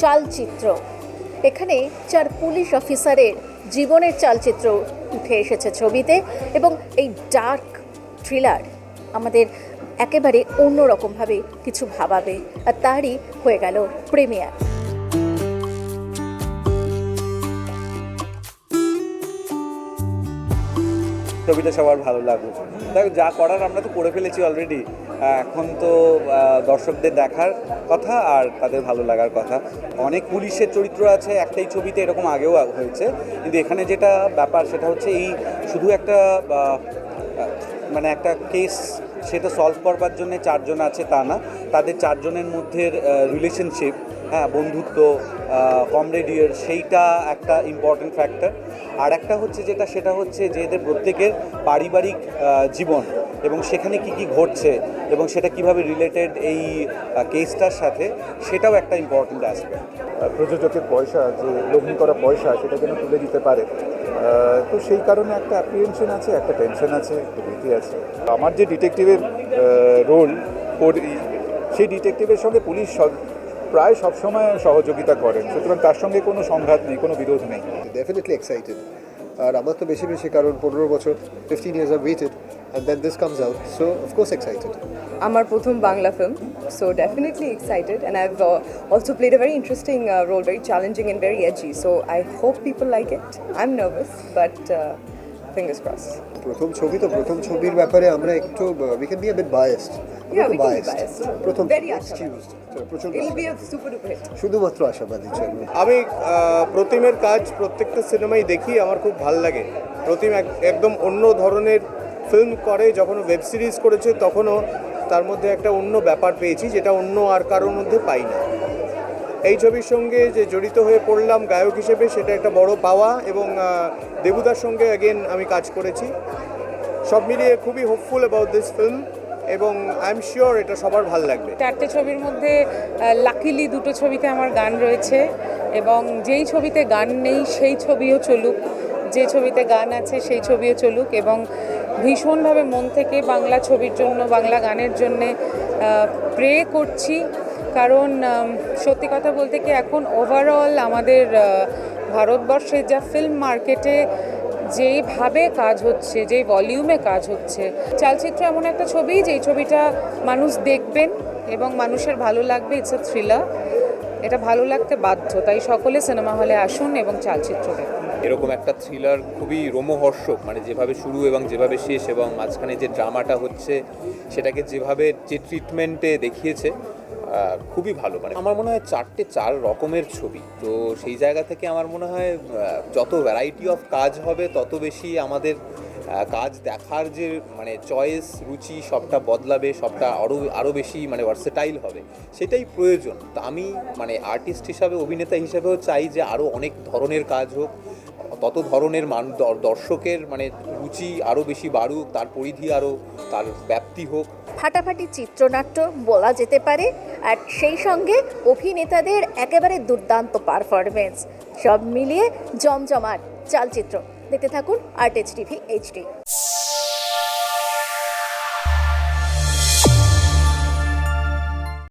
চালচিত্র। এখানে চার পুলিশ অফিসারের জীবনের চালচিত্র উঠে এসেছে ছবিতে এবং এই ডার্ক থ্রিলার আমাদের একেবারে অন্যরকমভাবে কিছু ভাবাবে, আর তারই হয়ে গেল প্রিমিয়ার। ছবিটা সবার ভালো লাগুক। দেখ, যা করার আমরা তো করে ফেলেছি অলরেডি এখন তো দর্শকদের দেখার কথা আর তাদের ভালো লাগার কথা। অনেক পুলিশের চরিত্র আছে, একটাই ছবিতে এরকম আগেও হয়েছে। কিন্তু এখানে যেটা ব্যাপার, সেটা হচ্ছে এই শুধু একটা মানে একটা কেস সেটা সলভ করবার জন্য চারজন আছে তা না। তাদের চারজনের মধ্যে রিলেশনশিপ হ্যাঁ বন্ধুত্ব কমরেডিয়ার সেইটা একটা ইম্পর্টেন্ট ফ্যাক্টর আর একটা হচ্ছে যেটা, সেটা হচ্ছে যে এদের প্রত্যেকের পারিবারিক জীবন এবং সেখানে কি কি ঘটছে এবং সেটা কীভাবে রিলেটেড এই কেসটার সাথে, সেটাও একটা ইম্পর্টেন্ট অ্যাসপেক্ট প্রযোজকের পয়সা যে লগ্নি করা পয়সা সেটা যেন তুলে দিতে পারে। তো সেই কারণে একটা অ্যাপ্রিহেনশন আছে, একটা টেনশন আছে, একটা ভীতি আছে। আমার যে ডিটেকটিভের রোল করি সেই ডিটেকটিভের সঙ্গে পুলিশ প্রায় সবসময় সহযোগিতা করেন। সুতরাং তার সঙ্গে কোনো সংঘাত নেই কোনো বিরোধ নেই। ডেফিনেটলি এক্সাইটেড আর আমার তো বেশি বেশি কারণ পনেরো বছর fifteen years R waited and then this comes out so of course excited আমার প্রথম Bangla film so definitely excited and I've also played a very interesting role very challenging and very edgy so I hope people like it I am nervous but fingers cross প্রথম ছবি তো প্রথম ছবির ব্যাপারে আমরা একটু we can be a bit biased Yeah, we can be biased. প্রথম শুধুমাত্র আশাবাদী জন্য আমি প্রতিমের কাজ প্রত্যেকটা সিনেমাই দেখি আমার খুব ভালো লাগে। প্রতিম এক- একদম অন্য ধরনের ফিল্ম করে যখন ওয়েব সিরিজ করেছে তখনও তার মধ্যে একটা অন্য ব্যাপার পেয়েছি যেটা অন্য আর কারোর মধ্যে পাই না। এই ছবির সঙ্গে যে জড়িত হয়ে পড়লাম গায়ক হিসেবে, সেটা একটা বড় পাওয়া এবং দেবুদার সঙ্গে অ্যাগেন আমি কাজ করেছি। সব মিলিয়ে খুবই হোপফুল অ্যাবাউট দিস ফিল্ম এবং আই এম শিওর এটা সবার ভালো লাগবে। চারটে ছবির মধ্যে লাকিলি দুটো ছবিতে আমার গান রয়েছে এবং যেই ছবিতে গান নেই, সেই ছবিও চলুক। যে ছবিতে গান আছে, সেই ছবিও চলুক এবং ভীষণভাবে মন থেকে বাংলা ছবির জন্য, বাংলা গানের জন্যে প্রে করছি। কারণ সত্যি কথা বলতে কি এখন ওভারঅল আমাদের ভারতবর্ষের যা ফিল্ম মার্কেটে যেইভাবে কাজ হচ্ছে, যেই ভলিউমে কাজ হচ্ছে, চালচিত্র এমন একটা ছবি যেই ছবিটা মানুষ দেখবেন এবং মানুষের ভালো লাগবে ইটস আ থ্রিলার এটা ভালো লাগতে বাধ্য, তাই সকলে সিনেমা হলে আসুন এবং চালচিত্র দেখুন। এরকম একটা থ্রিলার খুবই রোমহর্ষক মানে যেভাবে শুরু এবং যেভাবে শেষ এবং মাঝখানে যে ড্রামাটা হচ্ছে, সেটাকে যেভাবে যে ট্রিটমেন্টে দেখিয়েছে খুবই ভালো। মানে আমার মনে হয় চারটে চার রকমের ছবি। তো সেই জায়গা থেকে আমার মনে হয় যত ভ্যারাইটি অফ কাজ হবে, তত বেশি আমাদের কাজ দেখার যে মানে চয়েস রুচি, সবটা বদলাবে, সবটা আরও আরও বেশি মানে ভার্সেটাইল হবে, সেটাই প্রয়োজন। তো আমি মানে আর্টিস্ট হিসাবে, অভিনেতা হিসাবেও চাই যে আরও অনেক ধরনের কাজ হোক, তত ধরনের মান, দর্শকের মানে রুচি আরও বেশি বাড়ুক, তার পরিধি আরও তার ব্যাপ্তি হোক। ফাটাফাটি চিত্রনাট্য বলা যেতে পারে আর সেই সঙ্গে অভিনেতাদের একেবারে দুর্দান্ত পারফরমেন্স সব মিলিয়ে জমজমাট চালচিত্র। দেখতে থাকুন আর্ট এইচ টিভি এইচডি